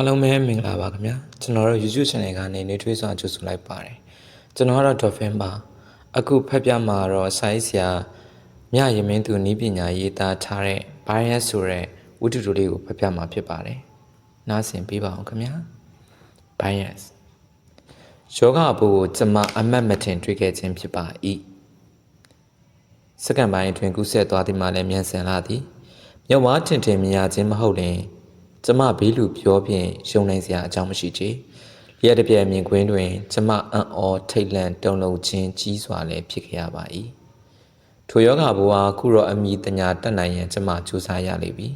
အားလုံးပဲမင်္ဂလာပါခင်ဗျာကျွန်တော်တို့ YouTube channel ကနေနေထွေးစွာကြိုဆိုလိုက်ပါတယ်ကျွန်တော်ကတော့ Dolphin ပါအခုဖတ်ပြမှာတော့ဆိုင်းဆရာမြရမင်းသူနီးပညာရေးသားထားတဲ့ bias ဆိုတဲ့ဝတ္ထုလေးကိုဖတ်ပြမှာဖြစ်ပါတယ်နားဆင်ပေးပါအောင်ခင်ဗျာ bias ယောဂဘူကိုကျွန်မအမတ်မထင်တွေ့ခဲ့ခြင်းဖြစ်ပါ၏စက္ကန့်ပိုင်းအတွင်းကူးဆက်သွားသည်မှလည်းမြန်ဆန်လာသည်မြဝါထင်ထင်မြင်ရခြင်းမဟုတ်လျင် ကျမဘေးလူပြောဖြင့်ရှုံနိုင်စရာအကြောင်းမရှိချေလျက်တစ်ပြက်မြင်ကွင်းတွင် ကျမအံ့ဩထိတ်လန့်တုန်လှုပ်ခြင်းကြီးစွာလည်းဖြစ်ခဲ့ရပါ၏ထိုယောဂဘဝခုတော့အမိတညာတက်နိုင်ရန်ကျမကြိုးစားရလိမ့်ပြီ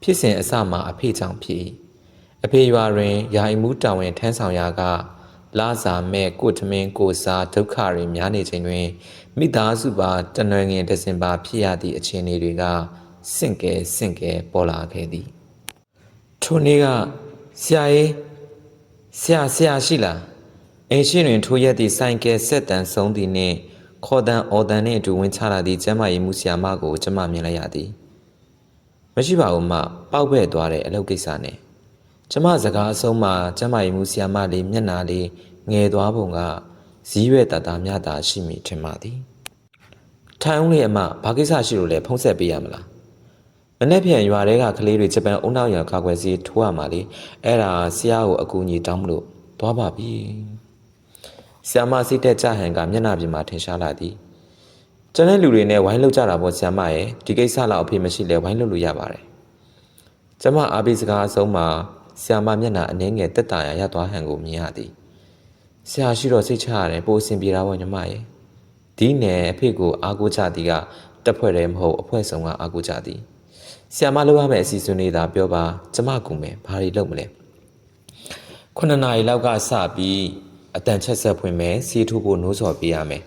ဖြစ်စဉ်အစမှာအဖေကြောင့်ဖြစ်၏အဖေရွာတွင်ယာယီမှုတာဝန်ထမ်းဆောင်ရာကလာစာမဲ့ကိုထမင်းကိုစားဒုက္ခတွေများနေချိန်တွင်မိသားစုပါတနွယ်ငင်တစင်ပါဖြစ်ရသည့်အခြေအနေတွေကစင့်ကဲစင့်ကဲပေါ်လာခဲ့သည် ထိုနေ့ကဆရာရေးဆရာဆရာရှိလားအိမ်ရှိတွင်ထိုရက်သည့်ဆိုင်ကယ်ဆက်တန်ဆုံးသည်နှင့်ခေါ်တန်အော်တန်နှင့်အတူဝင်ချလာသည့်ကျမ်းမာရေးမှုဆရာမကိုကျမမြင်လိုက်ရသည်မရှိပါဘူးမပောက်ပဲ့သွားတဲ့အလုပ်ကိစ္စနဲ့ကျမစကားအဆုံးမှာကျမ်းမာရေးမှုဆရာမလေးမျက်နာလေးငယ်သွားပုံကဇီးရွက်တတာမြတာရှိမိထင်ပါသည်ထိုင်ဦးလေးအမဘာကိစ္စရှိလို့လဲဖုံးဆက်ပေးရမလားမ နေ့ပြန်ရွာထဲကကလေးတွေဂျပန်အုံနောက်ရံကာကွယ်စီထိုးရမှာလေအဲ့ဒါဆရာကိုအကူအညီတောင်းမလို့သွားပါပြီဆရာမစိတ်တက်ကြဟန်ကမျက်နှာပြင်မှာထင်ရှားလာသည်ကျန်တဲ့လူတွေနဲ့ဝိုင်းလောက်ကြတာပေါ့ဆရာမရဲ့ဒီကိစ္စလောက်အဖေမရှိလဲဝိုင်းလောက်လို့ရပါတယ်ကျမအားပေးစကားအဆုံးမှာဆရာမမျက်နှာအနှဲငယ်တက်တာရရသွားဟန်ကိုမြင်ရသည်ဆရာရှိတော့စိတ်ချရတယ်ပိုအဆင်ပြေတာပေါ့ညီမရဲ့ဒီနယ်အဖေကိုအားကိုးကြသည်ကတက်ဖွဲ့တယ်မဟုတ်အဖွဲ့ဆောင်ကအားကိုးကြသည် ဆရာမလုပ်ရမယ့်အစီအစဉ်တွေသာပြောပါကျမကူမယ်ဘာတွေလုပ်မလဲခုနှစ်နာရီလောက်ကစပြီးအတန်ချက်ဆက်ဖွင့်မယ်စီးထိုးဖို့နိုးစော်ပေးရမယ်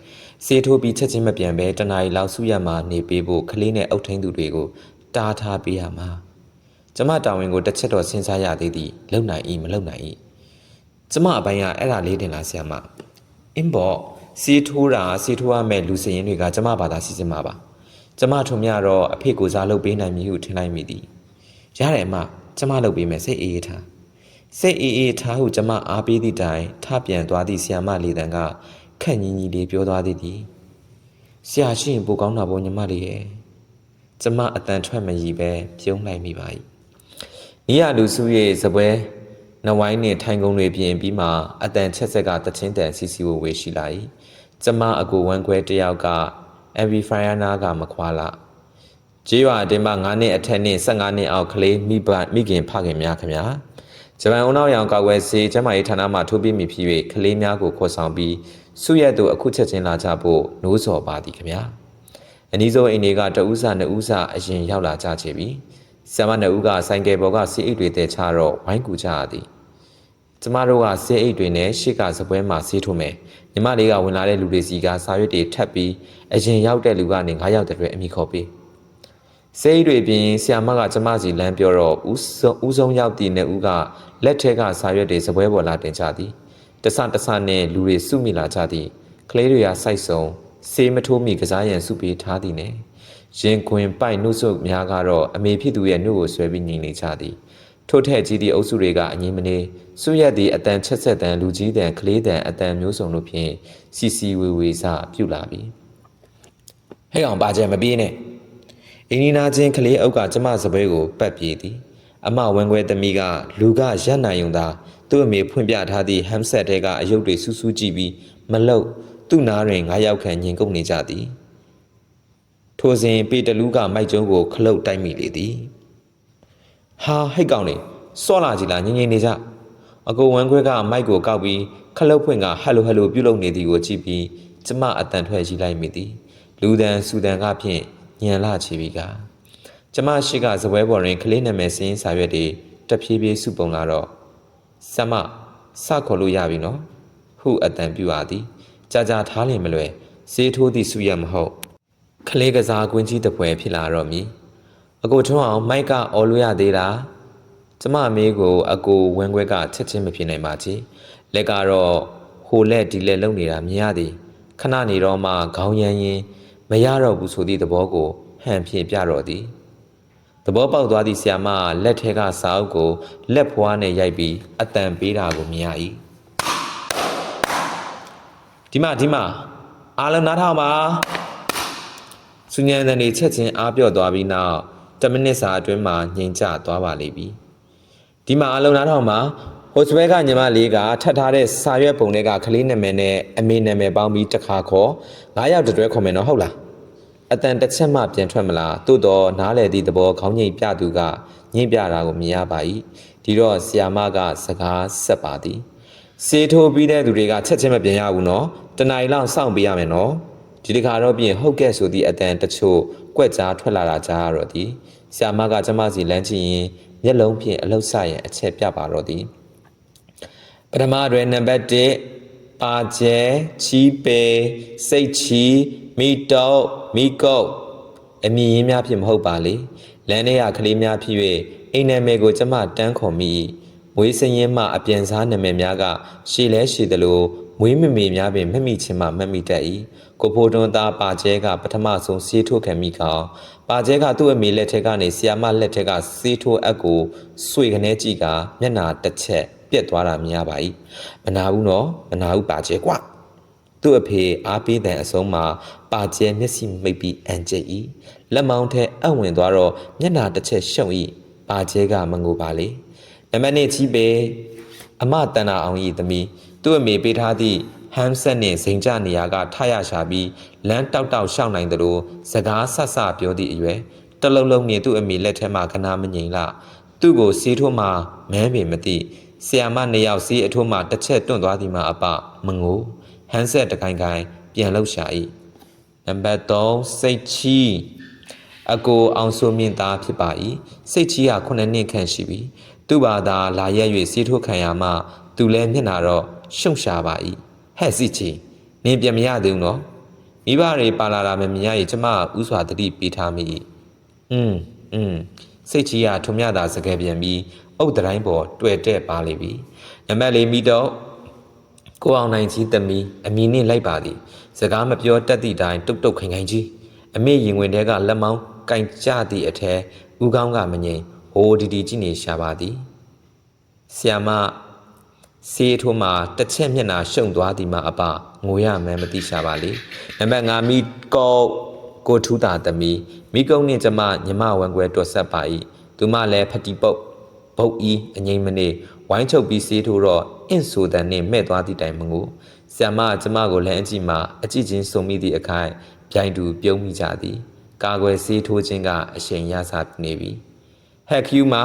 စီးထိုးပြီးချက်ချင်းမပြန်ပဲတနာရီလောက်စုရမှာနေပေးဖို့ကလေးနဲ့အုပ်ထင်းသူတွေကိုတားထားပေးရမှာကျမတာဝန်ကိုတစ်ချက်တော့စဉ်းစားရသေးသည်လုံနိုင်၏မလုံနိုင်၏ကျမအပိုင်းကအဲ့ဒါလေးတင်လားဆရာမအင်းဘောစီးထိုးတာစီးထိုးရမယ့်လူစရင်တွေကကျမဘာသာစီစဉ်မှာပါ ကျမထုံမြတော့အဖေကိုစားလုပ်ပေးနိုင်မည်ဟုထင်လိုက်မိသည်ရတယ်အမကျမလုပ်ပေးမယ်စိတ်အေးအေးထားစိတ်အေးအေးထားဟုကျမအားပေးသည့်တိုင်ထပြန်သွားသည့်ဆီယမလေးတန်ကခန့်ညီညီလေးပြောသွားသည်သည်ဆရာရှိရင်ပိုကောင်းတာပေါ့ညီမလေးရဲ့ကျမအတန်ထွက်မရည်ပဲပြုံးလိုက်မိပါ၏နီးရလူစုရဲ့စပွဲနဝိုင်းနှင့်ထိုင်ကုန်တွေပြင်ပြီးမှအတန်ချက်ဆက်ကတချင်းတန်စီစီဝဝေရှိလာ၏ကျမအကူဝမ်းခွဲတယောက်က amplifier နာကမခွာလာကြေးရွာအတင်းမှ9နှစ်အထက်နှင့်15နှစ်အောက်ကလေးမိဘမိခင်ဖခင်များခင်ဗျာဂျပန်အုံနောက်ရောင်ကောက်ဝဲစေကျမရေးဌာနမှထိုးပြမိဖြစ်၍ကလေးများကိုခေါ်ဆောင်ပြီးစုရက်တို့အခုချက်ချင်းလာကြဖို့နိုးစော်ပါသည်ခင်ဗျာအနီးဆုံးအိမ်တွေကတဦးစာနှစ်ဦးစာအရင်ရောက်လာကြချေပြီဆရာမနှစ်ဦးကဆိုင်ကယ်ပေါ်ကစီးအိတ်တွေတဲချတော့ဝိုင်းကူကြရသည် ကျမတို့ကဆေးအိတ်တွေနဲ့ရှေ့ကစပွဲမှာဆေးထိုးမယ်ညီမလေးကဝင်လာတဲ့လူတွေစီကစာရွက်တွေထပ်ပြီးအရင်ရောက်တဲ့လူကနေ9ယောက်တည်းအမိခေါ်ပေးဆေးအိတ်တွေပြင်ဆီယာမကကျမစီလမ်းပြောတော့ဦးဆုံးဦးဆုံးရောက်တည်တဲ့ဦးကလက်ထက်ကစာရွက်တွေစပွဲပေါ်လာတင်ကြသည်တဆတဆနဲ့လူတွေစုမိလာကြသည်ကလေးတွေကစိုက်စုံဆေးမထိုးမိကစားရန်စုပေးထားသည်နဲ့ရင်ခွင်ပိုက်နှုတ်ဆုပ်များကတော့အမေဖြစ်သူရဲ့နှုတ်ကိုဆွဲပြီးညီနေကြသည် ထို့ထက်ကြီးသည့်အုပ်စုတွေကအငင်းမနေစွရက်သည့်အတန်ချက်ဆက်တန်လူကြီးတန်ကလေးတန်အတန်မျိုးစုံတို့ဖြင့်စီစီဝေဝေစပြုတ်လာပြီဟဲ့အောင်ပါကြမပြေးနဲ့အင်းနီနာချင်းကလေးအုပ်ကကျမစပွဲကိုပတ်ပြေးသည်အမဝင်းခွဲသမီးကလူကရက်နိုင်ုံသာသူ့အမေဖွင့်ပြထားသည့်ဟမ်ဆက်တဲကအယုတ်တွေစူးစူးကြည့်ပြီးမလုတ်သူ့နားတွင်ငါးယောက်ခန့်ညင်ကုန်နေကြသည်ထိုစဉ်ပေတလူးကမိုက်ကျုံးကိုခလုတ်တိုက်မိလေသည် ဟာဟိတ်ကောင်လေစော့လာကြည်လားငင်းငင်းနေကြအကိုဝမ်းခွဲကမိုက်ကိုကောက်ပြီးခလုတ်ဖွင့်ကဟက်လိုဟက်လိုပြုတ်လုံနေသည်ကိုကြည့်ပြီးကျမအတန်ထွက်ရှိလိုက်မိသည်လူတန်စူတန်ကဖြင့်ညံလာချီပြီးကကျမရှိကဇပွဲပေါ်တွင်ကလေးနာမည်စင်းစာရွက်တွေတဖြည်းဖြည်းစုပုံလာတော့ဆမစခေါ်လို့ရပြီနော်ဟုအတန်ပြူပါသည်ကြာကြာထားလင်မလွယ်စေးထိုးသည့်စုရမဟုတ်ကလေးကစားကွင်းကြီးတပွဲဖြစ်လာတော့မည် အကိုထွန်းအောင်မိုက်ကအော်လို့ရသေးလားကျမအမေကိုအကိုဝင်းခွဲကချက်ချင်းမဖြစ်နိုင်ပါချေလက်ကတော့ဟိုလက်ဒီလက်လုံနေတာမြင်ရသည်ခဏနေတော့မှခေါင်းရမ်းရင်မရတော့ဘူးဆိုသည့်သဘောကိုဟန်ဖြင့်ပြတော့သည်သဘောပေါက်သွားသည့်ဆရာမကလက်ထဲကစာအုပ်ကိုလက်ဖွားနဲ့ရိုက်ပြီးအတန်ပေးတာကိုမြင်ရ၏ဒီမှာဒီမှာအားလုံးနားထောင်ပါစူညံတန်နေချက်ချင်းအားပြော့သွားပြီးနောက် 10မိနစ်စာအတွင်းမှာငြိမ်ကျသွားပါလိမ့်ပြီဒီမှာအားလုံးနားထောင်ပါဟိုစပဲကညီမလေးကထပ်ထားတဲ့စာရွက်ပုံတွေကကလေးနာမည်နဲ့အမေနာမည်ပေါင်းပြီးတစ်ခါခေါ်9ယောက်တတွဲခေါ်မယ်နော်ဟုတ်လားအတန်တစ်ချက်မှပြန်ထွက်မလားသို့တော့နားလေသည့်သဘောခေါင်းငိတ်ပြသူကညှင့်ပြတာကိုမြင်ရပါ၏ဒီတော့ဆီယာမကစကားဆက်ပါသည်စေးထိုးပြီးတဲ့သူတွေကချက်ချင်းမပြန်ရဘူးနော်တနင်္လာလောက်စောင့်ပေးရမယ်နော်ဒီတခါတော့ပြင်ဟုတ်ကဲ့ဆိုသည့်အတန်တချို့ ကွက်ကြားထွက်လာတာကြားရတော့သည်ဆီယာမကကျမစီလမ်းကြည့်ရင်မျက်လုံးဖြင့်အလုတ်ဆရန်အချက်ပြပါတော့သည်ပထမတွင်နံပါတ်1ပါကျဲချီးပေစိတ်ချီမီတောက်မီကုတ်အမည်ရင်းများဖြစ်မဟုတ်ပါလေလမ်းထဲကကလေးများဖြစ်၍အိမ်နာမည်ကိုကျမတန်းခေါ်မိ၏မွေးစင်းရင်မှအပြန်စားနာမည်များကရှည်လဲရှည်သလို မွေးမမေများပင်မမိချင်းမှမမိတတ်၏ကိုဖိုးတွန်းသားပါကျဲကပထမဆုံးစီးထိုးခံမိကောင်ပါကျဲကသူ့အမေလက်ထက်ကနေဆီယာမလက်ထက်ကစီးထိုးအပ်ကိုဆွေကနေကြည့်ကမျက်နာတစ်ချက်ပြက်သွားတာမြင်ရပါ၏မနာဘူးနော်မနာဘူးပါကျဲကွာသူ့အဖေအားပေးတဲ့အဆုံးမှာပါကျဲမျက်စိမိတ်ပြီးအန်ကျက်၏လက်မောင်းထဲအဝင်သွားတော့မျက်နာတစ်ချက်ရှုံ၏ပါကျဲကမငိုပါလေနမနဲ့ချီးပေအမတန်နာအောင်၏သမီး သူ့အမေပေးထားသည့်ဟမ်ဆက်နှင့်စိန်ကြနေရာကထရရှာပြီးလမ်းတောက်တောက်ရှောက်နိုင်သလိုစကားဆဆပြောသည့်အရွယ်တလုံးလုံးမြင်သူ့အမေလက်ထဲမှခနာမငိမ်လာသူ့ကိုစီးထိုးမှမဲပေမသိဆီယာမနှစ်ယောက်စီးအထိုးမှတစ်ချက်တွန့်သွားသည်မှာအပမငိုဟန်ဆက်တကိုင်ကိုင်ပြန်လှုပ်ရှာ၏နံပါတ်3စိတ်ချီအကိုအောင်စိုးမြင့်သားဖြစ်ပါ၏စိတ်ချီက9နှစ်ခန့်ရှိပြီသူ့ဘာသာလာရက်၍စီးထိုးခံရမှသူလည်းမျက်နာတော့ ရှုံရှာပါ၏ဟဲ့စီချီနင်ပြန်မရသေးဘူးနော်မိဘတွေပါလာတာမမြင်ရရင်ကျမဥစွာတတိပေးထားမိ၏อืมอืมစိတ်ချီကထုံမြတာစကယ်ပြန်ပြီးအုတ်တိုင်းပေါ်တွေ့တဲ့ပါလိမ့်ပြီနံပါတ်၄မိတော့ကိုအောင်နိုင်ကြီးသမီးအမီနဲ့လိုက်ပါသည်စကားမပြောတတ်သည့်တိုင်တုတ်တုတ်ခိုင်ခိုင်ကြီးအမေရင်ဝင်တဲကလက်မောင်းကင်ကြသည့်အထဲဦးကောင်းကမငိမ်ဟိုဒီဒီကြည့်နေရှာပါသည်ဆီယာမ စေးထိုးမှာတစ်ချက်မျက်နာရှုံသွားသည်မှာအပငိုရမှန်းမသိရှာပါလေနံပါတ်5မိကောကိုထူးတာသမီးမိကုံနှင့်ကျမညီမဝံကွဲတော်ဆက်ပါ၏သူမလည်းဖတီပုတ်ဘုတ်ဤအငိမ့်မနေဝိုင်းချုပ်ပြီးစေးထိုးတော့အင့်ဆိုတန်နှင့်မဲ့သွားသည့်တိုင်မငိုဆ iam မကျမကိုလည်းအကြည့်မှအကြည့်ချင်းစုံမိသည့်အခိုင်ပြိုင်တူပြုံးမိကြသည်ကာကွယ်စေးထိုးခြင်းကအရှိန်ရစနေပြီဟက်ကျူမ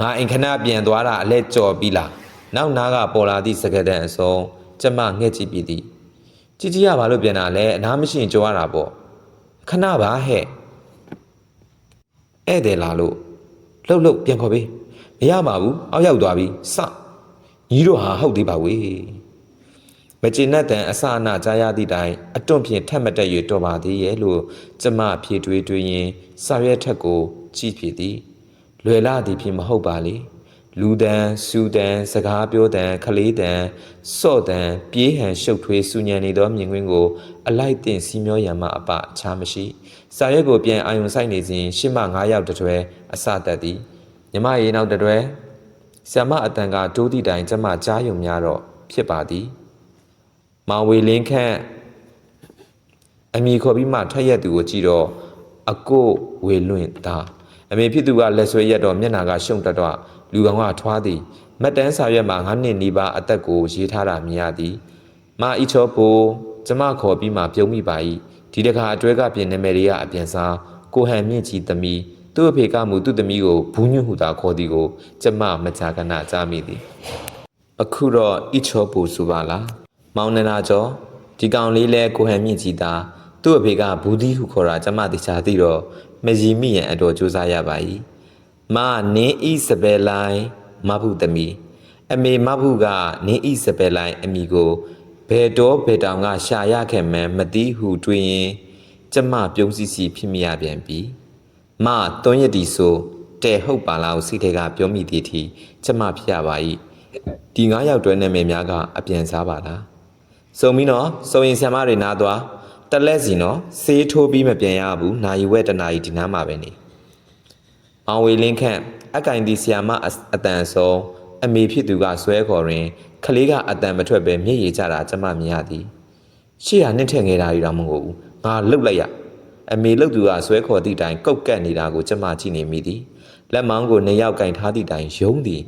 ငါအိမ်ခဏပြန်သွားတာအလဲကြော်ပြီးလား နောက်နားကပေါ်လာသည့်စကတန်အစုံကျမငှက်ကြည့်ပြီးသည်ကြည်ကြီးရဘာလို့ပြန်တာလဲအနားမရှိရင်ကြော်ရတာပေါ့ခဏပါဟဲ့ဧည့်သည်လာလို့လှုပ်လှုပ်ပြန်ခေါ်ပေးမရပါဘူးအောက်ရောက်သွားပြီစညီတို့ဟာဟုတ်သေးပါဝေးမကျေနပ်တဲ့အစအနကြားရသည့်တိုင်အတွန့်ဖြင့်ထက်မတက်၍တော်ပါသေးရဲ့လို့ကျမဖြေတွေးတွေးရင်းစာရွက်ထက်ကိုကြည့်ဖြစ်သည်လွယ်လာသည်ဖြင့်မဟုတ်ပါလေ လူတန်စူတန်စကားပြောတန်ခလေးတန်စော့တန်ပြေးဟန်ရှုပ်ထွေးစူညံနေသောမြင်ကွင်းကိုအလိုက်တင်စီမျောရံမှအပအခြားမရှိစာရွက်ကိုပြန်အာယုံဆိုင်နေစဉ်ရှစ်မှ9ယောက်တတွဲအစတက်သည်မြမရေနောက်တတွဲဆ iam မအတန်ကတိုးသည့်တိုင်ကျမကြားယုံများတော့ဖြစ်ပါသည်မောင်ဝေလင်းခန့်အမိခေါ်ပြီးမှထွက်ရက်သူကိုကြည့်တော့အကိုဝေလွင့်သားအမေဖြစ်သူကလက်ဆွဲရက်တော့မျက်နာကရှုံတက်တော့ လူကောင်ကထွားသည်မတ်တန်းစာရွက်မှာငါးနှစ်နီးပါးအသက်ကိုရေးထားတာမြင်ရသည်မာအီချောပိုကျမခေါ်ပြီးမှပြုံးမိပါ၏ဒီတခါအတွဲကပြင်နာမည်တွေကအပြန်စားကိုဟန်မြင့်ကြီးသမီးသူ့အဖေကမူသူ့သမီးကိုဘူးညွန့်ဟူသာခေါ်သည်ကိုကျမမကြာခဏကြားမိသည်အခုတော့အီချောပိုဆိုပါလားမောင်နနာကျော်ဒီကောင်လေးလဲကိုဟန်မြင့်ကြီးသားသူ့အဖေကဘူးဒီဟုခေါ်တာကျမသိချာသိတော့မရီမိရန်အတော်ကြိုးစားရပါ၏ မနင်းဤစပယ်လိုင်းမဖုသမီးအမေမဖုကနင်းဤစပယ်လိုင်းအမိကိုဘယ်တော့ဘယ်တောင်ကရှာရခဲ့မှန်းမသိဟုတွေးရင်ကျမပြုံးစီစီဖြစ်မိရပြန်ပြီမသွန်းရတီဆိုတဲဟုတ်ပါလားဟုစိတ်ထဲကပြောမိသည်ထီကျမဖြစ်ရပါ၏ဒီငါးယောက်တွဲနာမည်များကအပြန်စားပါလားစုံပြီးနော်စုံရင်ဆံမတွေနားသွားတက်လက်စီနော်ဆေးထိုးပြီးမပြန်ရဘူးနာယီဝဲတနာယီဒီနားမှာပဲနေ အောင်ဝေလင်းခန့်အကင်ဒီဆီယာမအအတန်ဆုံးအမေဖြစ်သူကဆွဲခေါ်ရင်ခလေးကအတန်မထွက်ပဲမျက်ရည်ကျတာကျမမြင်ရသည်ရှေ့ကနှစ်ထက်ငယ်တာယူတာမဟုတ်ဘူးငါလှုပ်လိုက်ရအမေလှုပ်သူကဆွဲခေါ်သည့်တိုင်ကုတ်ကက်နေတာကိုကျမကြည့်နေမိသည်လက်မောင်းကိုနှစ်ယောက်ကင်ထားသည့်တိုင်ယုံသည်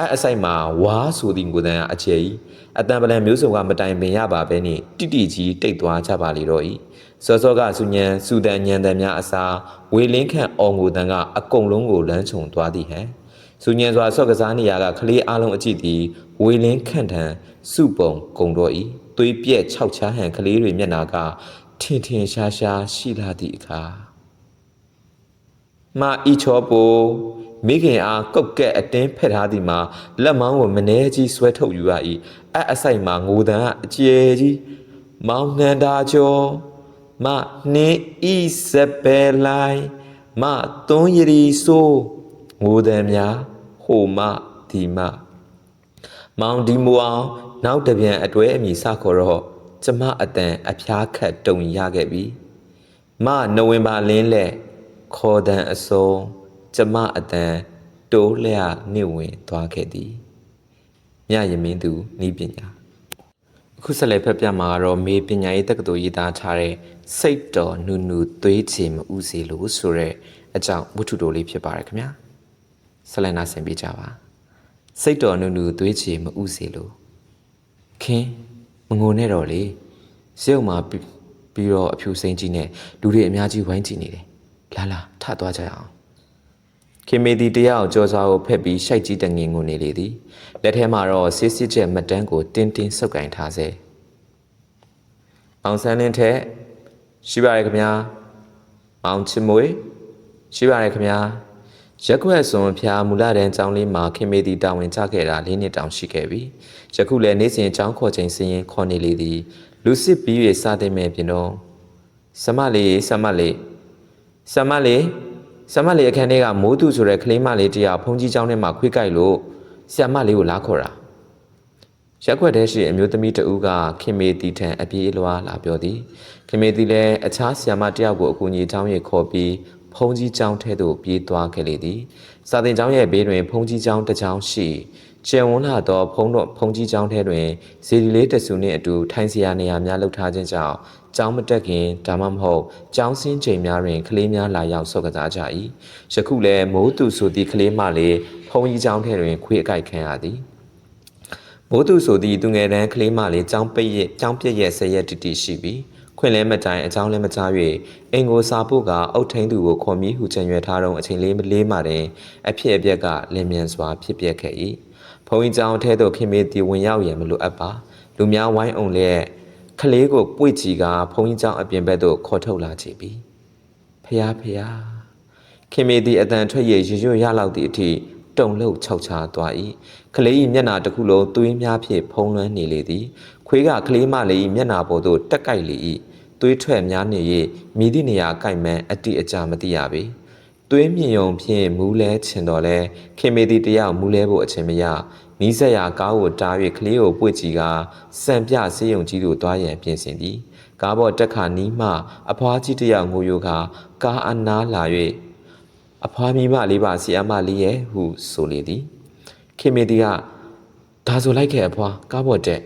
အဲ့အဆိုင်မှာဝါဆိုသည်ကိုယ်တန်းအကျယ်ကြီးအတန်ပလန်မျိုးစုံကမတိုင်ပင်ရပါပဲနှင့်တိတိကြီးတိတ်သွားကြပါလေတော့၏စောစောကစုညံစူတန်ညံတန်များအစားဝေလင်းခန့်အော်ငိုတန်ကအကုံလုံးကိုလမ်းခြုံသွားသည်ဟဲ့စူညံစွာဆော့ကစားနေရကကလေးအလုံးအကြည့်သည်ဝေလင်းခန့်ထံစုပုံကုံတော့၏သွေးပြက်ခြောက်ချားဟန်ကလေးတွေမျက်နာကထင်ထင်ရှားရှားရှိလာသည့်အခါမာဤချောပို မိခင်အားကုတ်ကက်အတင်းဖက်ထားသည်မှာလက်မောင်းကိုမနှဲကြီးဆွဲထုတ်ယူရ၏အအဆိုင်မှာငိုတန်ကအကျယ်ကြီးမောင်နှံတာကျော်မနှင်းဤစပယ်လိုက်မသွန်းရည်ဆိုးငိုတန်များဟိုမဒီမမောင်ဒီမူအောင်နောက်တစ်ပြန်အတွဲအမိစခေါ်တော့ကျမအတန်အဖျားခတ်တုံရခဲ့ပြီမနိုဝင်ဘာလင်းလက်ခေါ်တန်အစုံ ကျမအတန်တိုးလျနှိဝင်သွားခဲ့သည်မြရမင်းသူဤပညာအခုဆက်လက်ဖက်ပြမှာကတော့မေပညာရေးတက္ကသိုလ်ရေးသားထားတဲ့စိတ်တော်နုနုသွေးချေမဥစေလို့ဆိုတဲ့အကြောင်းဝတ္ထုတိုလေးဖြစ်ပါတယ်ခင်ဗျာဆက်လက်နာဆင်ပေးကြပါစိတ်တော်နုနုသွေးချေမဥစေလို့ခင်းမငိုနဲ့တော့လေစေုံမှာပြီးပြီးတော့အဖြူစိမ့်ကြီးနဲ့လူတွေအများကြီးဝိုင်းကြည့်နေတယ်လာလာထသွားကြရအောင် ခင်မေတီတရားကိုကြောစားကိုဖက်ပြီးရှိုက်ကြီးတငင်ကိုနေလေသည်လက်ထဲမှာတော့စစ်စစ်ချက်မတန်းကိုတင်းတင်းဆုပ်ကင်ထားစေအောင်ဆန်းလင်းထက်ရှိပါရဲ့ခင်ဗျာမောင်ချစ်မွေရှိပါရဲ့ခင်ဗျာရက်ခွက်စွန်ဖျားမူလတန်းကျောင်းလေးမှာခင်မေတီတာဝန်ကျခဲ့တာ၄နှစ်တောင်ရှိခဲ့ပြီယခုလည်းနေ့စဉ်ကျောင်းခေါ်ချိန်စည်ရင်ခေါ်နေလေသည်လူစစ်ပြီး၍စတဲ့မဲ့ပြင်တော့ဆမလေးဆမလေးဆမလေး ဆမလေးအခန်းထဲကမိုးသူဆိုတဲ့ကလေးမလေးတရားဖုန်ကြီးကျောင်းထဲမှာခွေးကြိုက်လို့ဆမလေးကိုလာခေါ်တာရက်ခွက်ထဲရှိအမျိုးသမီးတဦးကခင်မေတီထံအပြေးလွှားလာပြောသည်ခင်မေတီလည်းအခြားဆ iam တယောက်ကိုအကူအညီတောင်းရခေါ်ပြီးဖုန်ကြီးကျောင်းထဲသို့ပြေးသွားခဲ့လေသည်စာသင်ကျောင်းရဲ့ဘေးတွင်ဖုန်ကြီးကျောင်းတစ်ကျောင်းရှိကျယ်ဝန်းလာသောဖုံးတော်ဖုံးကြီးကျောင်းထဲတွင်ဇီဒီလေးတဆူနှင့်အတူထိုင်စရာနေရာများလှုပ်ထားခြင်းကြောင့် ကျောင်းမတက်ခင်ဒါမှမဟုတ်ကျောင်းစင်းချိန်များတွင်ကလေးများလာရောက်ဆော့ကစားကြ၏ယခုလည်းမိုးသူဆိုသည့်ကလေးမလေးဖုံးကြီးကျောင်းထဲတွင်ခွေးအကြိုက်ခံရသည်မိုးသူဆိုသည့်သူငယ်တန်းကလေးမလေးကျောင်းပိတ်ရဲ့ကျောင်းပြည့်ရဲ့ဆယ်ရက်တိတိရှိပြီးခွင်လဲမတိုင်အကြောင်းလဲမကြား၍အင်ကိုစာဖို့ကအုတ်ထင်းသူကိုခေါ်မိဟုကြံရွယ်ထားတော့အချိန်လေးလေးမှတင်အဖြစ်အပျက်ကလင်းမြန်စွာဖြစ်ပျက်ခဲ့၏ဘုံကြီးကျောင်းထဲသို့ခင်မေတီဝင်ရောက်ရန်မလိုအပ်ပါလူများဝိုင်းအောင်လဲ ခလေးကိုပွေ့ချီကဘုံကြီးကျောင်းအပြင်ဘက်သို့ခေါ်ထုတ်လာချေပြီဖျားဖျားခင်မေတီအတန်ထွက်ရရွရွရလောက်သည့်အထိတုံလှုပ်ခြောက်ချာသွား၏ကလေး၏မျက်နာတစ်ခုလုံးသွေးများဖြင့်ဖုံးလွှမ်းနေလေသည်ခွေးကကလေးမလေး၏မျက်နာပေါ်သို့တက်ကိုက်လေ၏သွေးထွက်များနေ၍မိသည့်နေရာကိုက်မှန်းအတိအကျမသိရပေသွေးမြင်ုံဖြင့်မူးလဲချင်တော်လဲခင်မေတီတယောက်မူးလဲဖို့အချိန်မရ နီးစက်ရာကားကိုတား၍ကလေးကိုပွေ့ကြည့်ကစံပြဆေးရုံကြီးသို့သွားရန်ပြင်ဆင်သည်ကားပေါ်တက်ခါနီးမှအဖွားကြီးတယောက်ငိုယိုကကားအနားလာ၍အဖွားမိမလေးပါဆီအမလေးရဲ့ဟုဆိုလေသည်ခင်မေတီကဒါဆိုလိုက်ခဲ့အဖွားကားပေါ်တက်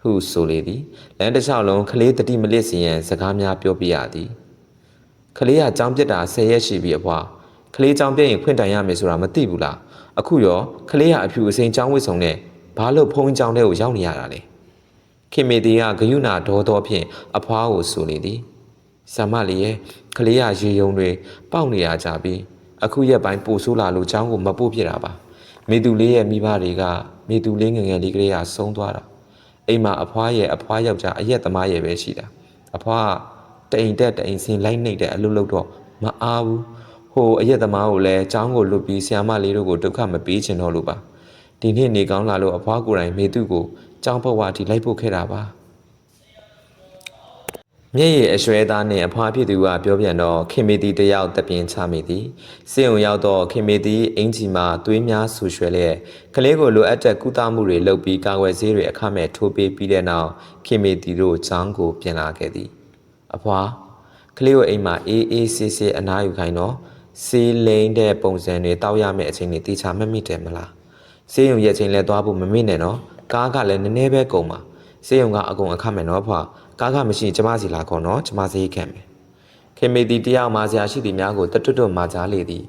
ဟုဆိုလေသည်လမ်းတစ်လျှောက်လုံးကလေးတတိမလစ်စီရန်စကားများပြောပြရသည်ကလေးကကြောင်းပြစ်တာ10ရက်ရှိပြီအဖွားကလေးကြောင်းပြစ်ရင်ခွင့်တိုင်ရမယ်ဆိုတာမသိဘူးလား အခုတော့ခလေးဟာအဖြူအစိမ်းချောင်းဝတ်ဆောင်နဲ့ဘာလို့ဖုံးချောင်းထဲကိုရောက်နေရတာလဲခင်မေတီကဂယုဏဒေါသောဖြင့်အဖွားကိုဆူနေသည်ဆာမလီရဲ့ခလေးရရေယုံတွေပေါက်နေရကြပြီးအခုရက်ပိုင်းပိုဆိုးလာလို့ချောင်းကိုမပို့ဖြစ်တာပါမေသူလေးရဲ့မိဘတွေကမေသူလေးငငယ်လေးကလေးကဆုံးသွားတာအိမ်မှာအဖွားရဲ့အဖွားယောက်ျားအရက်သမားရဲ့ပဲရှိတာအဖွားကတိမ်တက်တိမ်ဆင်းလိုက်နှိပ်တဲ့အလုပ်လုပ်တော့မအားဘူး ဟိုအရက်သမားကိုလည်းចောင်းကိုလွတ်ပြီးဆ iam မလေးတို့ကိုဒုက္ခမပေးချင်တော့လို့ပါဒီနေ့နေကောင်းလာလို့အဖွားကိုယ်တိုင်မေသူကိုចောင်းဘဝထိလိုက်ဖို့ခဲ့တာပါမျက်ရည်အရွှဲသားနှင့်အဖွားဖြစ်သူကပြောပြန်တော့ခင်မီတီတယောက်တပြင်းချမိသည်စေုံရောက်တော့ခင်မီတီအင်ဂျီမှာသွေးများဆူရွှဲလျက်ကလေးကိုလိုအပ်တဲ့ကုသမှုတွေလုပ်ပြီးကာကွယ်ဆေးတွေအခမဲ့ထိုးပေးပြီးတဲ့နောက်ခင်မီတီတို့ချောင်းကိုပြန်လာခဲ့သည် အဖွားကလေးကိုအိမ်မှာအေးအေးဆေးဆေးအနားယူခိုင်းတော့ စီးလိန်တဲ့ပုံစံတွေတောက်ရမယ့်အချိန်တွေတေချာမမိတယ်မလားစေးရုံရဲ့အချိန်လဲသွားဖို့မမိနဲ့နော်ကားကလည်းနည်းနည်းပဲကုန်ပါစေးရုံကအကုန်အခမဲ့နော်ဖွာကားကမရှိကျမစီလာခေါ်နော်ကျမစေးခံမယ်ခင်မေတီတယောက်မာစရာရှိသည်များကိုတတွတ်တွတ်မာကြားလေသည်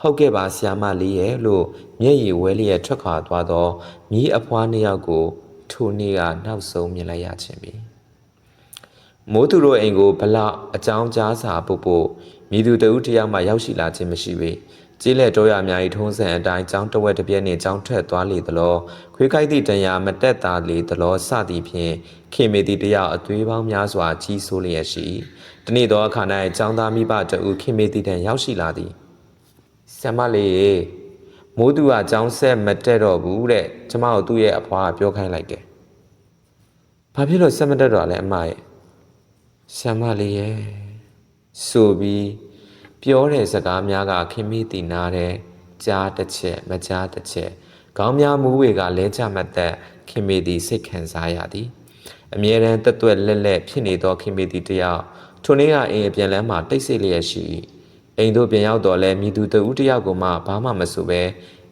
ဟုတ်ကဲ့ပါဆရာမလေးရဲ့လို့မျက်ရည်ဝဲလျက်ထွက်ခွာသွားသောမြည်အဖွားနှစ်ယောက်ကိုထိုနေ့ကနောက်ဆုံးမြင်လိုက်ရခြင်းပြီ မိုးသူတို့အိမ်ကိုဘလောက်အကြောင်းကြားစာပုတ်ပုတ်မိသူတဦးတစ်ယောက်မှရောက်ရှိလာခြင်းမရှိပေကျေးလက်တော်ရအများကြီးထုံးစံအတိုင်းចောင်းတဝက်တစ်ပြက်နှင့်ចောင်းထက်သွားလေသလောခွေးကိုက်သည့်တရားမတက်တာလေသလောစသည်ဖြင့်ခင်မေသည်တယောက်အသွေးပေါင်းများစွာကြီးဆိုးလျက်ရှိတနေ့သောအခါ၌ចောင်းသားမိဘတဦးခင်မေသည်တန်ရောက်ရှိလာသည်ဆံမလေးရေမိုးသူကចောင်းဆက်မတက်တော့ဘူးတဲ့ကျမတို့သူ့ရဲ့အဖွားကပြောခိုင်းလိုက်တယ်ဘာဖြစ်လို့ဆက်မတက်တော့လဲအမရဲ့ ဆံမလေးရဲ့ဆိုပြီးပြောတဲ့စကားများကခင်မိတီနာတဲ့ကြားတစ်ချက်မကြားတစ်ချက်ခေါင်းများမူးဝေကလဲကြမတ်သက်ခင်မိတီစိတ်ခံစားရသည်အမြဲတမ်းတက်တွက်လက်လက်ဖြစ်နေသောခင်မိတီတယောက်ထိုနေ့ကအိမ်အပြန်လမ်းမှာတိတ်ဆိတ်လျက်ရှိအိမ်တို့ပြန်ရောက်တော့လဲမိသူတဦးတယောက်ကိုမှဘာမှမဆိုပဲ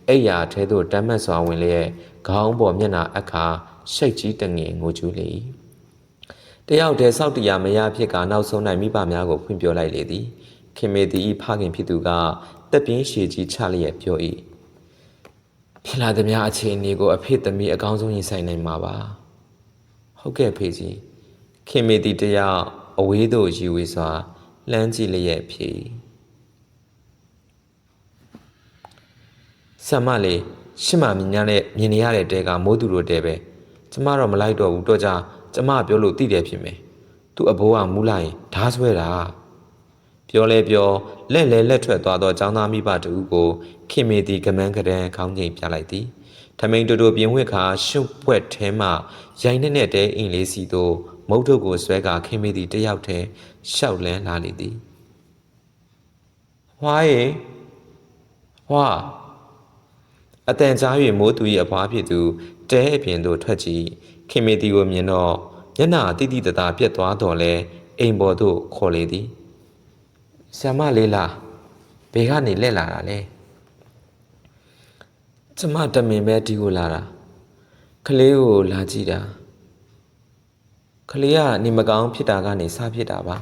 အိယာထဲသို့တမ်းမတ်စွာဝင်လျက်ခေါင်းပေါ်မျက်နှာအခါရှိတ်ကြီးတငင်ငိုကြူးလေ၏ တယောက်တည်းစောက်တရားမရဖြစ်ကနောက်ဆုံး၌မိဘများကိုဖွင့်ပြောလိုက်လေသည်ခင်မေတီဤဖခင်ဖြစ်သူကတက်ပြင်းရှည်ကြီးချလျက်ပြော၏ဖြစ်လာသည်များအခြေအနေကိုအဖေသမီးအကောင်းဆုံးရင်ဆိုင်နိုင်မှာပါဟုတ်ကဲ့ဖေကြီးခင်မေတီတယောက်အဝေးသို့ရီဝေစွာလှမ်းကြည့်လျက်ဖြေဆမ်မလေးရှစ်မမြင်ရတဲ့မြင်နေရတဲ့တဲကမိုးသူတို့တဲပဲကျမတော့မလိုက်တော့ဘူးတော့ကြ ကျမပြောလို့သိတယ်ဖြစ်မယ်သူအဘိုးကမူးလိုက်ရင်ဓာဆွဲတာပြောလဲပြောလက်လဲလက်ထွက်သွားသောចောင်းသားမိဘတူကိုခင်မေတီကမန်းကရန်ခေါင်းငိတ်ပြလိုက်သည်ထမိန်တူတူပြင်ဝစ်ခါရှုပ်ပွက်ထဲမှရိုင်နဲ့နဲ့တဲအင်လေးစီသို့မုတ်ထုတ်ကိုဆွဲကခင်မေတီတယောက်တည်းရှောက်လန်းလာလေသည်ဟွာရေဟွာ အတန်ကြား၍မိုးသူ၏အဖွားဖြစ်သူတဲအပြင်သို့ထွက်ကြည့်ခင်မေတီကိုမြင်တော့မျက်နှာတိတိတသားပြက်သွားတော့လဲအိမ်ပေါ်သို့ခေါ်လေသည်ဆ iam မလေးလားဘယ်ကနေလက်လာတာလဲကျမတမင်ပဲဒီကိုလာတာကလေးကိုလာကြည့်တာကလေးကနေမကောင်းဖြစ်တာကနေစဖြစ်တာပါ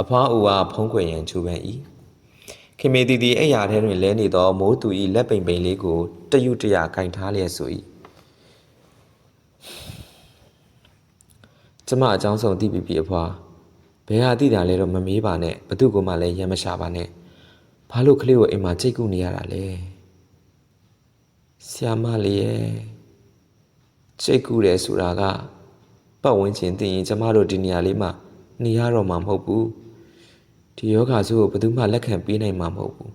အဖွားဦးကဖုံးကွယ်ရန်ချူပန်၏ ခင်မေတီတီအိယာထဲတွင်လဲနေသောမိုးသူ၏လက်ပိန်ပိန်လေးကိုတယုတရကင်ထားလျက်ဆို၏ကျမအကြောင်းဆုံးသိပြီပြီအဖွာဘယ်ဟာသိတာလဲတော့မမေးပါနဲ့ဘသူကမှလည်းရမ်းမရှာပါနဲ့ဘာလို့ကလေးကိုအိမ်မှာကြိတ်ကူနေရတာလဲဆ iam မလေးရဲ့ကြိတ်ကူတယ်ဆိုတာကပတ်ဝန်းကျင်သိရင်ကျမတို့ဒီနေရာလေးမှာနေရတော့မှာမဟုတ်ဘူး ဒီယောဂါစုကိုဘယ်သူမှလက်ခံပေးနိုင်မှာမဟုတ်ဘူး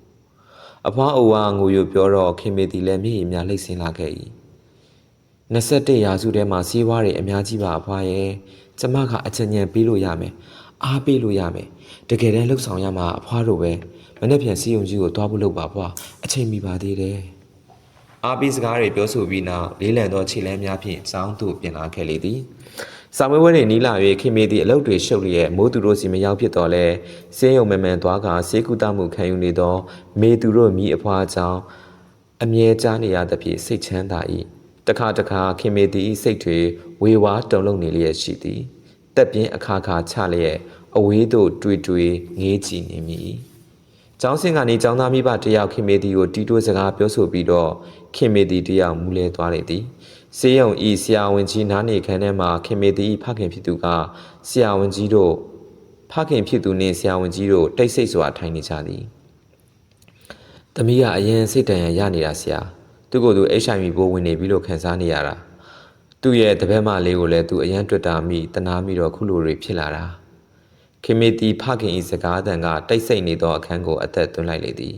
အဖွားအိုဝါငိုယိုပြောတော့ခင်မေတီလည်းမျက်ရည်များလှိမ့်ဆင်းလာခဲ့၏21ရာစုထဲမှာစီးပွားတွေအများကြီးပါအဖွားရဲ့ကျမကအချက်ညံပေးလို့ရမယ်အားပေးလို့ရမယ်တကယ်တမ်းလှုပ်ဆောင်ရမှာအဖွားတို့ပဲမနေ့ပြန်စီယုံကြီးကိုတွားဖို့လုပ်ပါဖွားအချိန်မီပါသေးတယ်အားပေးစကားတွေပြောဆိုပြီးနောက်လေးလံသောခြေလမ်းများဖြင့်စောင်းသို့ပြင်လာခဲ့လေသည် စာမွေးဝဲတွေနီးလာ၍ခင်မေသည်အလုတ်တွေရှုပ်လျက်မိုးသူတို့စီမရောက်ဖြစ်တော်လဲစင်းယုံမမှန်သွားကစေကုတမှုခံယူနေသော မေသူတို့မိအဖွားကြောင့်အမြဲကြားနေရသဖြင့်စိတ်ချမ်းသာ၏တခါတခါခင်မေသည်စိတ်တွေဝေဝါးတုန်လှုပ်နေလျက်ရှိသည်တက်ပြင်းအခါခါချလျက်အဝေးသို့တွေ့တွေ့ငေးကြည့်နေမိ၏ ကျောင်းစင်ကနေကျောင်းသားမိဘတယောက်ခင်မေတီကိုတီးတိုးစကားပြောဆိုပြီးတော့ခင်မေတီတယောက်မူလဲသွားလေသည်စေယုံဤဆရာဝန်ကြီးနားနေခန်းထဲမှာခင်မေတီဖခင်ဖြစ်သူကဆရာဝန်ကြီးတို့ဖခင်ဖြစ်သူနှင့်ဆရာဝန်ကြီးတို့တိတ်ဆိတ်စွာထိုင်နေကြသည်။သမီးကအရင်စိတ်တန်ရရနေတာဆရာ။သူ့ကိုယ်သူ HIV ဘိုးဝင်နေပြီလို့ခံစားနေရတာ။သူ့ရဲ့တပည့်မလေးကိုလည်းသူအရင်တွေ့တာမိတနာမိတော့ခုလိုတွေဖြစ်လာတာ။ ခင်မေတီဖခင်ဤစကားတန်ကတိတ်ဆိတ်နေသောအခန်းကိုအသက်သွင်းလိုက်လေသည်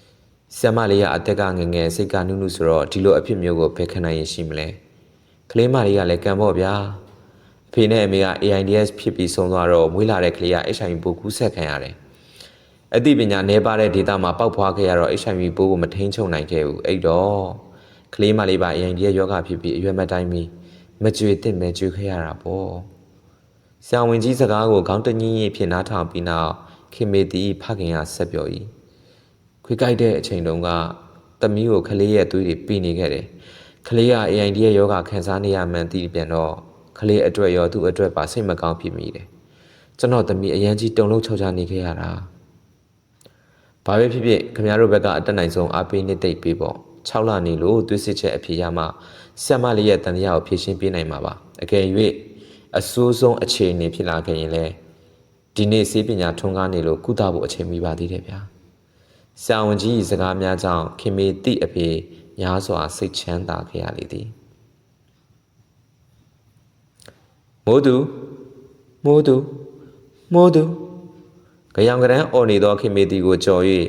။ဆ iam လေးကအသက်ကငငယ်စိတ်ကနုနုဆိုတော့ဒီလိုအဖြစ်မျိုးကိုဘယ်ခံနိုင်ရရှိမလဲ။ကလေးမလေးကလည်းကံပေါ့ဗျာ။အဖေနဲ့အမေက AIDS ဖြစ်ပြီးဆုံးသွားတော့မွေးလာတဲ့ကလေးက HIV ပိုးကူးစက်ခံရတယ်။အသိပညာနည်းပါးတဲ့ဒေသမှာပေါက်ဖွားခဲ့ရတော့ HIV ပိုးကိုမထိန်ချုပ်နိုင်ခဲ့ဘူး။အဲ့တော့ကလေးမလေးပါ AIDS ယောဂဖြစ်ပြီးအရွယ်မတိုင်းမီမကြွေတင်မဲ့ကြွေခဲ့ရတာပေါ့။ ဆရာဝန်ကြီးစကားကိုခေါင်းတညင်းရင်ဖြစ်နားထောင်ပြီးနောက်ခင်မေတီဖခင်ကဆက်ပြော၏ခွေကြိုက်တဲ့အချိန်တုန်းကသမီးကိုခလေးရဲ့သွေးတွေပီနေခဲ့တယ်ခလေးက AID ရဲ့ယောဂခံစားနေရမှန်းသိပြန်တော့ခလေးအတွက်ရောသူ့အတွက်ပါစိတ်မကောင်းဖြစ်မိတယ်ကျွန်တော်သမီးအရန်ကြီးတုန်လုံးချောက်ချနေခဲ့ရတာဘာပဲဖြစ်ဖြစ်ခင်ဗျားတို့ဘက်ကအတက်နိုင်ဆုံးအားပေးနှစ်သိမ့်ပေးပေါ့6လနေလို့သွေးစစ်ချက်အဖြေရမှဆ iam မလေးရဲ့တန်တရားကိုဖြည့်ရှင်းပေးနိုင်မှာပါအကယ်၍ အဆိုးဆုံးအခြေအနေဖြစ်လာခဲ့ရင်လည်းဒီနေ့စေပညာထွန်းကားနေလို့ကုသဖို့အချိန်မီပါသေးတယ်ဗျာဆရာဝန်ကြီး၏စကားများကြောင့်ခင်မေတိအဖေများစွာစိတ်ချမ်းသာခဲ့ရလေသည်မိုးသူမိုးသူမိုးသူကြောင်ကရန်အော်နေသောခင်မေတိကိုကြော်၍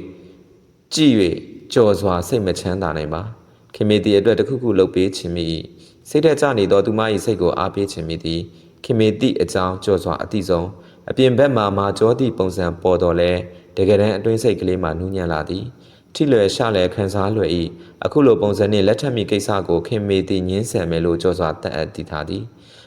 ကြည့်၍ကြော်စွာစိတ်မချမ်းသာနိုင်ပါခင်မေတိအတွက်တစ်ခုခုလုပ်ပေးခြင်းမိ၏စိတ်ထက်ကြနေသောသူမ၏စိတ်ကိုအားပေးခြင်းမိသည် ခင်မေတိအကြောင်းကြော်စွာအတိဆုံးအပြင်ဘက်မှမာကြောသည့်ပုံစံပေါ်တော်လဲတကယ်တမ်းအတွင်းစိတ်ကလေးမှနူးညံ့လာသည်ထိလွယ်ရှလွယ်ခံစားလွယ်၏အခုလိုပုံစံနှင့်လက်ထပ်မိကိစ္စကိုခင်မေတိညင်းဆန်မယ်လို့ကြော်စွာတတ်အပ်တည်ထားသည်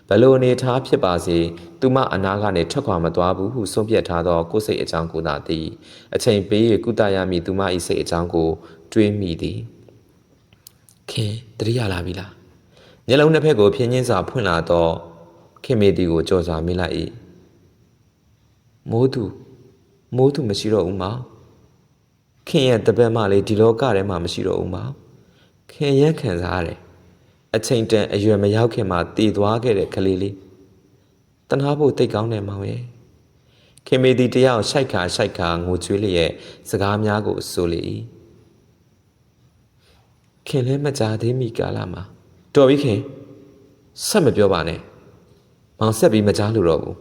ဘလို့အနေထားဖြစ်ပါစေသူမအနာကနေထွက်ခွာမသွားဘူးဟုဆုံးဖြတ်ထားသောကိုယ်စိတ်အကြောင်းကိုသာသည်အချိန်ပေး၍ကုသရမည်သူမ၏စိတ်အကြောင်းကို တွေးမိသည်ခင်တတိယလာပြီလားမျက်လုံးတစ်ဖက်ကိုဖြင်းချင်းစွာဖွင့်လာသော ခင်မေတီကိုကြော်စွာမိလိုက်၏မိုးသူမိုးသူမရှိတော့ဘူးမောင်ခင်ရဲ့တပည့်မလေးဒီလောကထဲမှာမရှိတော့ဘူးမောင်ခင်ရက်ခံစားရတယ်အချိန်တန်အရွယ်မရောက်ခင်မှာတည်သွားခဲ့တဲ့ကလေးလေးတနာဖို့တိတ်ကောင်းတယ်မောင်ရဲ့ခင်မေတီတယောက်ရှိုက်ခါရှိုက်ခါငိုကြွေးလျက်စကားများကိုဆိုလေ၏ခင်လည်းမကြသေးမီကာလမှာတော်ပြီခင်ဆက်မပြောပါနဲ့ မောင်ဆက်ပြီးမကြားလို့တော့ဘူး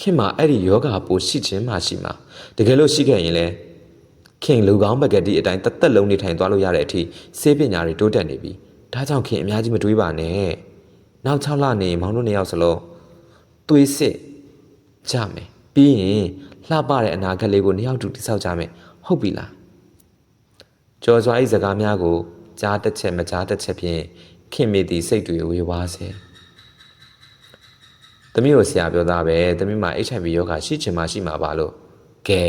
ခင်မှာအဲ့ဒီယောဂပိုရှိခြင်းမှရှိမှာတကယ်လို့ရှိခဲ့ရင်လည်းခင်လူကောင်းပကတိအတိုင်းတသက်လုံးနေထိုင်သွားလို့ရတဲ့အထိစေးပညာတွေတိုးတက်နေပြီဒါကြောင့်ခင်အများကြီးမတွေးပါနဲ့နောက်6လနေမောင်တို့နှစ်ယောက်စလုံးသွေးစစ်ကြမယ်ပြီးရင်လှပတဲ့အနာဂတ်လေးကိုနှစ်ယောက်တူတိဆောက်ကြမယ်ဟုတ်ပြီလားကျော်စွာ၏စကားများကိုကြားတစ်ချက်မကြားတစ်ချက်ဖြင့်ခင်မေသည်စိတ်တွေဝေဝါးစေ သမီးတို့ဆရာပြောသားပဲသမီးမှာ HIV ရောဂါရှိချင်မှရှိမှာပါလို့ကဲ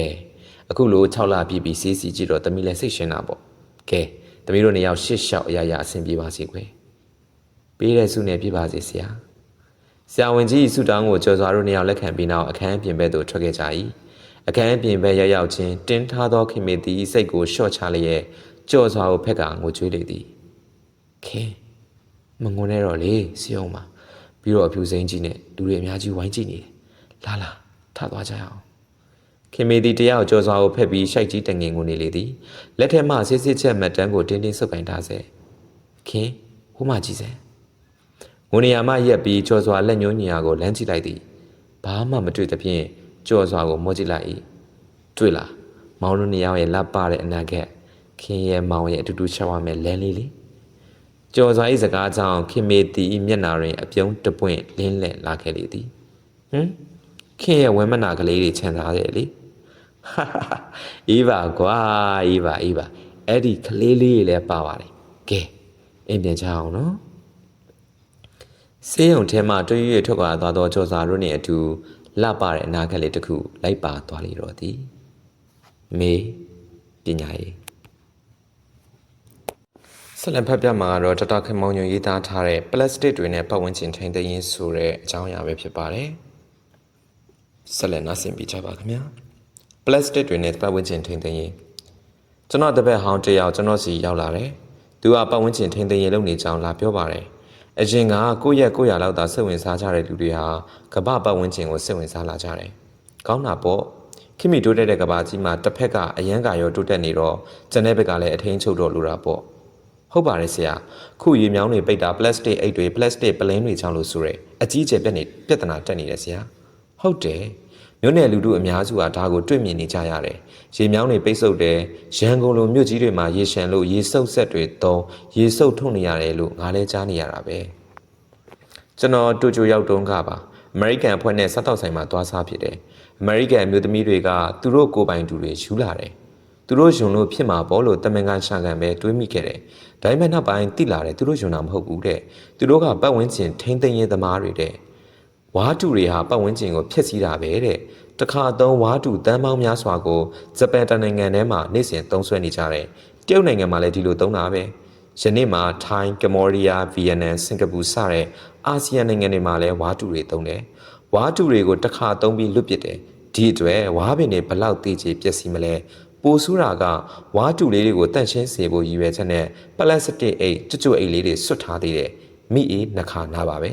အခုလို6လပြည့်ပြီးစီးစီကြည့်တော့သမီးလည်းစိတ်ရှင်းတာပေါ့ကဲသမီးတို့နှစ်ယောက်ရှစ်လျှောက်အရာရာအဆင်ပြေပါစေကွယ်ပေးတဲ့ဆုနဲ့ပြပါစေဆရာဆရာဝန်ကြီးဆုတောင်းကိုကျော်စွာတို့နှစ်ယောက်လက်ခံပြီးနောက်အခန်းပြင်ဘက်သို့ထွက်ခဲ့ကြ၏အခန်းပြင်ဘက်ရောက်ရောက်ချင်းတင်းထားသောခင်မေသည်စိတ်ကိုလျှော့ချလျက်ကြော်စွာကိုဖက်ကငိုကြွေးလေသည်ခင်မငုံနဲ့တော့လေစီအောင်ပါ ပြီးတော့အဖြူစိမ်းကြီးနဲ့လူတွေအများကြီးဝိုင်းကြည့်နေတယ်လာလာထသွားကြရအောင်ခင်မေသည်တရားကိုကြော်စွာကိုဖက်ပြီးရှိုက်ကြီးတငင်ကိုနေလေသည်လက်ထက်မှဆေးစစ်ချက်မှတ်တမ်းကိုတင်းတင်းဆုပ်ကင်ထားစေခင်ဟိုမှကြည့်စေငိုနေရမှရက်ပြီးကြော်စွာလက်ညှိုးညီယာကိုလမ်းကြည့်လိုက်သည်ဘာမှမတွေ့သဖြင့်ကြော်စွာကိုမော့ကြည့်လိုက်၏တွေ့လားမောင်တို့နှစ်ယောက်ရဲ့လက်ပတဲ့အနာဂတ်ခင်ရဲ့မောင်ရဲ့အတူတူချက်ဝမယ်လမ်းလေးလေး ကျော်စွာ၏စကားကြောင့်ခင်မေတီ၏မျက်နာတွင်အပြုံးတပွင့်လင်းလက်လာခဲ့လေသည်ဟမ်ခင်ရဲ့ဝမ်းမနာကလေးတွေချန်ထားတယ်လေဟာအေးပါကွာအေးပါအေးပါအဲ့ဒီကလေးလေးတွေလည်းပါပါတယ်ကဲအင်းပြန်ချအောင်နော်ဆေးရုံထဲမှာတွင်းရွထွက်ခွာသွားသောကျော်စာတို့နှင့်အတူလှပတဲ့အနာဂတ်လေးတစ်ခုလိုက်ပါသွားလေတော့သည်မေပညာရေး ဆက်လက်ဖတ်ပြမှာကတော့တတခင်မောင်ညွရေးသားထားတဲ့ပလတ်စတစ်တွေနဲ့ပတ်ဝန်းကျင်ထိန်းသိမ်းရေးဆိုတဲ့အကြောင်းအရာပဲဖြစ်ပါတယ်ဆက်လက်နားဆင်ပြကြပါခင်ဗျာပလတ်စတစ်တွေနဲ့ပတ်ဝန်းကျင်ထိန်းသိမ်းရေးကျွန်တော်တပည့်ဟောင်းတစ်ယောက်ကျွန်တော်စီရောက်လာတယ်သူကပတ်ဝန်းကျင်ထိန်းသိမ်းရေးလုပ်နေကြောင်းလာပြောပါတယ်အရင်ကကိုယ့်ရက်ကိုယ့်ရလောက်သာစိတ်ဝင်စားကြတဲ့လူတွေဟာကမ္ဘာပတ်ဝန်းကျင်ကိုစိတ်ဝင်စားလာကြတယ်ကောင်းတာပေါ့ခိမိတိုးတက်တဲ့ကဘာကြီးမှာတစ်ဖက်ကအရန်ကရောတိုးတက်နေတော့ကျန်တဲ့ဘက်ကလည်းအထင်းချုပ်တော့လိုတာပေါ့ ဟုတ်ပါတယ်ဆရာခုရေမြောင်းတွေပိတ်တာပလတ်စတစ်အိတ်တွေပလတ်စတစ်ပလင်းတွေချောင်းလို့ဆိုရဲအကြီးကျယ်ပြက်နေပြဿနာတက်နေတယ်ဆရာဟုတ်တယ်မြို့နယ်လူထုအများစုကဒါကိုတွေ့မြင်နေကြရတယ်ရေမြောင်းတွေပိတ်ဆုပ်တယ်ရန်ကုန်လိုမြို့ကြီးတွေမှာရေရှမ်းလို့ရေဆုပ်ဆက်တွေတုံးရေဆုပ်ထုတ်နေရတယ်လို့ငါလည်းကြားနေရတာပဲကျွန်တော်တူချိုရောက်တုန်းကပါအမေရိကန်အဖွဲ့နဲ့စားတော့ဆိုင်မှာသွားစားဖြစ်တယ်အမေရိကန်မျိုးသမီးတွေကသူတို့ကိုယ်ပိုင်တူတွေယူလာတယ် သူတို့ယုံလို့ဖြစ်မှာပေါ့လို့တမန်ကန်ရှာကန်ပဲတွေးမိခဲ့တယ်။ဒါပေမဲ့နောက်ပိုင်းသိလာတယ်သူတို့ယုံတာမဟုတ်ဘူးတဲ့။သူတို့ကပတ်ဝန်းကျင်ထိမ့်သိမ်းရေးသမားတွေတဲ့ဝါတူတွေဟာပတ်ဝန်းကျင်ကိုဖျက်ဆီးတာပဲတဲ့တခါသုံးဝါတူတန်းပေါင်းများစွာကိုဂျပန်တနိုင်ငံထဲမှာနေ့စဉ်သုံးစွဲနေကြတယ်တရုတ်နိုင်ငံမှာလည်းဒီလိုသုံးတာပဲယနေ့မှာထိုင်းကမ္ဘောဒီးယားဗီယက်နမ်စင်ကာပူစတဲ့အာဆီယံနိုင်ငံတွေမှာလည်းဝါတူတွေသုံးတယ်ဝါတူတွေကိုတစ်ခါသုံးပြီးလွတ်ပစ်တယ်ဒီအတွက်ဝါပင်တွေဘလောက်တေးချေပျက်စီးမလဲ ပိုဆိုးတာကဝါတူလေးတွေကိုတန့်ရှင်းစေဖို့ရည်ရွယ်ချက်နဲ့ပလတ်စတစ်အိတ်ကျွတ်ကျွတ်အိတ်လေးတွေဆွတ်ထားသေးတယ်မိအေးနှခါနာပါပဲ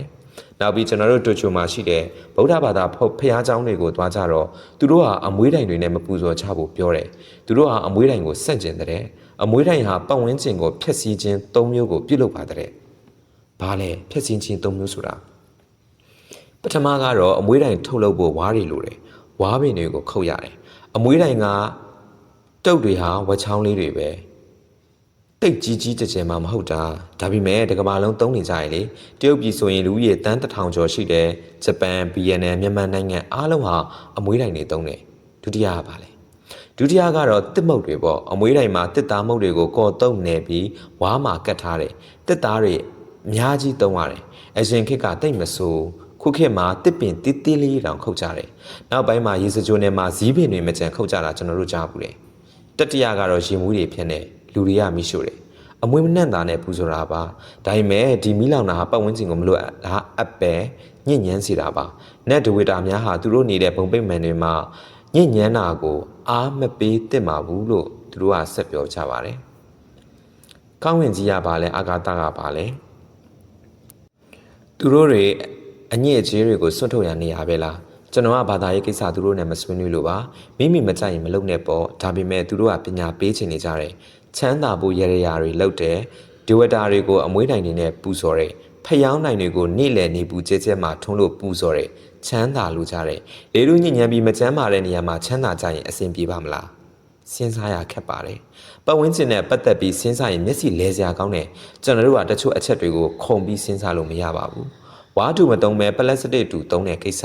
နောက်ပြီးကျွန်တော်တို့တိုချိုမှာရှိတဲ့ဗုဒ္ဓဘာသာဖဖျားเจ้าတွေကိုသွားကြတော့သူတို့ဟာအမွေးတိုင်တွေနဲ့မပူဇော်ချဖို့ပြောတယ်သူတို့ဟာအမွေးတိုင်ကိုစန့်ကျင်တဲ့အမွေးတိုင်ဟာပတ်ဝန်းကျင်ကိုဖျက်ဆီးခြင်း၃မျိုးကိုပြုလုပ်ပါတဲ့ဘာလဲဖျက်ဆီးခြင်း၃မျိုးဆိုတာ ပထမကတော့အမွေးတိုင်ထုတ်လုပ်ဖို့ဝါးတွေလိုတယ်ဝါးပင်တွေကိုခုတ်ရတယ်အမွေးတိုင်က တုတ်တွေဟာဝက်ချောင်းလေးတွေပဲတိတ်ကြီးကြီးကြဲကြဲမှမဟုတ်တာဒါပေမဲ့တကမာလုံးသုံးနေကြရလေတရုတ်ပြည်ဆိုရင်လူဦးရေတန်းတစ်ထောင်ကျော်ရှိတယ်ဂျပန်ဗီယက်နမ်မြန်မာနိုင်ငံအားလုံးဟာအမွေးတိုင်တွေသုံးတယ်ဒုတိယကပါလေဒုတိယကတော့တစ်မုတ်တွေပေါ့အမွေးတိုင်မှာတစ်သားမုတ်တွေကိုကော်တုံနေပြီးဝါးမှာကတ်ထားတယ်တစ်သားတွေအများကြီးသုံးရတယ်အရင်ခေတ်ကတိတ်မဆိုးခုခေတ်မှာတစ်ပင်တီးတီးလေးတောင်ခုတ်ကြတယ်နောက်ပိုင်းမှာရေစကြိုနယ်မှာဇီးပင်တွေမကြံခုတ်ကြတာကျွန်တော်တို့ကြားဘူးတယ် တတိယကတော့ရေမှုတွေဖြစ်နေလူတွေကမိရှို့တယ်အမွေးမနှံ့တာနဲ့ပူဆိုတာပါဒါပေမဲ့ဒီမီးလောင်တာဟာပတ်ဝန်းကျင်ကိုမလို့ဒါအပ်ပဲညဉ့်ညမ်းစေတာပါနက်ဒဝေတာများဟာသူတို့နေတဲ့ဘုံပိတ်မှန်တွေမှာညဉ့်ညမ်းတာကိုအားမပေးသင့်ပါဘူးလို့သူတို့ကဆက်ပြောကြပါတယ်ကောင်းဝင်ကြီးရပါလဲအာဂါတကပါလဲသူတို့တွေအညစ်အကြေးတွေကိုစွန့်ထုတ်ရနေရပဲလား ကျွန်တော်ကဘာသာရေးကိစ္စသူတို့နဲ့မဆွေးနွေးလို့ပါမိမိမကြိုက်ရင်မလုပ်နဲ့ပေါ့ဒါပေမဲ့သူတို့ကပညာပေးချင်နေကြတယ်ချမ်းသာဖို့ရရရာတွေလုပ်တယ်ဒီဝတာတွေကိုအမွေးတိုင်တွေနဲ့ပူစော်တယ်ဖျောင်းနိုင်တွေကိုနေ့လည်နေပူကျဲကျဲမှာထုံးလို့ပူစော်တယ်ချမ်းသာလို့ကြတယ်လေလူညဉ့်ညမ်းပြီးမချမ်းမာတဲ့နေရာမှာချမ်းသာကြရင်အဆင်ပြေပါမလားစဉ်းစားရခက်ပါတယ်ပတ်ဝန်းကျင်နဲ့ပတ်သက်ပြီးစဉ်းစားရင်မျက်စိလဲစရာကောင်းတယ်ကျွန်တော်တို့ကတချို့အချက်တွေကိုခုံပြီးစဉ်းစားလို့မရပါဘူးဝါတူမတုံးပဲပလတ်စတစ်တူတုံးတဲ့ကိစ္စ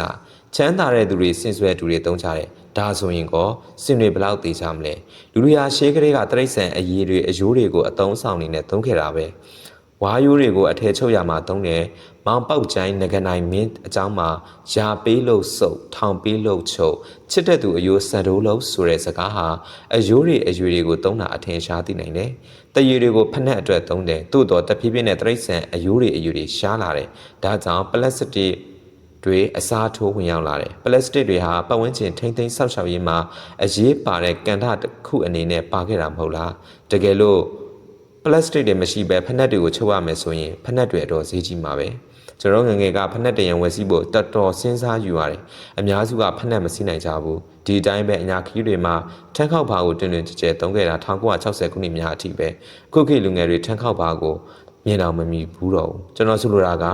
ချမ်းသာတဲ့သူတွေစင်ဆွဲသူတွေတုံးကြတယ်ဒါဆိုရင်ကောစင်တွေဘလောက်သေးချမလဲလူလူရာရှေးကလေးကတရိတ်ဆန်အရေးတွေအယိုးတွေကိုအတုံးဆောင်နေနဲ့တုံးခဲ့တာပဲဝါယိုးတွေကိုအထဲချုပ်ရမှာတုံးတယ်မောင်ပေါက်ကျိုင်းငကနိုင်မင်းအကြောင်းမှာယာပေးလို့စုပ်ထောင်ပေးလို့ချုပ်ချစ်တဲ့သူအယိုးဆန်တိုးလို့ဆိုတဲ့စကားဟာအယိုးတွေအယွေတွေကိုတုံးတာအထင်ရှားသိနိုင်တယ်တရေတွေကိုဖက်နှက်အတွက်တုံးတယ်သို့တော့တဖြည်းဖြည်းနဲ့တရိတ်ဆန်အယိုးတွေအယွေတွေရှားလာတယ်ဒါကြောင့်ပလတ်စတစ် တွေအစားထိုးဝင်ရောက်လာတယ်ပလတ်စတစ်တွေဟာပတ်ဝန်းကျင်ထိမ့်သိမ်းဆောက်ရှောက်ရေးမှာအရေးပါတဲ့ကဏ္ဍတစ်ခုအနေနဲ့ပါခဲ့တာမဟုတ်လားတကယ်လို့ပလတ်စတစ်တွေမရှိဘဲဖက်နှက်တွေကိုချုပ်ရမယ်ဆိုရင်ဖက်နှက်တွေအတော့ဈေးကြီးမှာပဲကျွန်တော်ငယ်ငယ်ကဖက်နှက်တရံဝယ်စီးဖို့တော်တော်စဉ်းစားယူရတယ်အများစုကဖက်နှက်မစီးနိုင်ကြဘူးဒီအတိုင်းပဲအညာခရီးတွေမှာထန်းခောက်ဘာကိုတွင်တွင်ကြဲကြဲသုံးခဲ့တာ1960ခုနှစ်များအထိပဲခုခေတ်လူငယ်တွေထန်းခောက်ဘာကို မြင်တော့မမြင်ဘူးတော့ဘူးကျွန်တော်ဆိုလိုတာက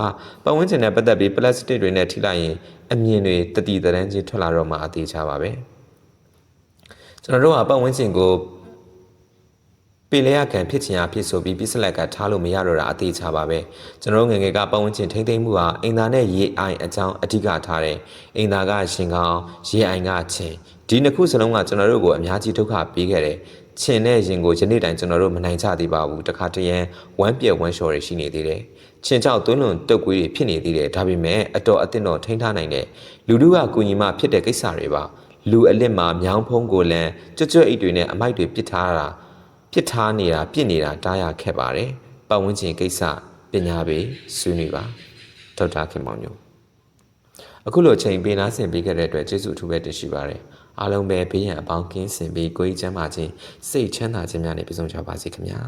ပတ်ဝန်းကျင်နဲ့ပတ်သက်ပြီးပလတ်စတစ်တွေနဲ့ထိလိုက်ရင်အမြင်တွေတတိတန်းချင်းထွက်လာတော့မှအသေးချပါပဲကျွန်တော်တို့ကပတ်ဝန်းကျင်ကိုပေလဲရခံဖြစ်ချင်အားဖြစ်ဆိုပြီးပြစ်စလက်ကထားလို့မရတော့တာအသေးချပါပဲကျွန်တော်ငငယ်ကပတ်ဝန်းကျင်ထိမ့်သိမ့်မှုဟာအင်တာနဲ့ရေအိုင်အကြောင်းအဓိကထားတယ်အင်တာကရှင်ကောင်းရေအိုင်ကချင်းဒီနှစ်ခုစလုံးကကျွန်တော်တို့ကိုအများကြီးဒုက္ခပေးခဲ့တယ် ချင်တဲ့ရင်ကိုယနေ့တိုင်ကျွန်တော်တို့မနိုင်ကြသေးပါဘူးတခါတရံဝမ်းပြက်ဝမ်းလျှော်တွေရှိနေသေးတယ်ချင်ချောက်သွင်းလွန်တုတ်ကွေးတွေဖြစ်နေသေးတယ်ဒါပေမဲ့အတော်အသင့်တော်ထိန်းထားနိုင်တဲ့လူလူကကုညီမဖြစ်တဲ့ကိစ္စတွေပါလူအလစ်မှာမြောင်းဖုံးကိုလန်ကြွကြွအိတ်တွေနဲ့အမိုက်တွေပစ်ထားတာပစ်ထားနေတာပြစ်နေတာတားရခက်ပါတယ်ပတ်ဝန်းကျင်ကိစ္စပညာပေးဆွေးနွေးပါဒေါက်တာခင်မောင်ညိုအခုလိုချိန်ပေးနာဆင်ပေးခဲ့တဲ့အတွက်ကျေးဇူးအထူးပဲတင်ရှိပါတယ် အားလုံးပဲဘေးရန်အပေါင်းကင်းစင်ပြီးကိုယ်ကြီးချမ်းသာခြင်းစိတ်ချမ်းသာခြင်းများနဲ့ပြည့်စုံကြပါစေခင်ဗျာ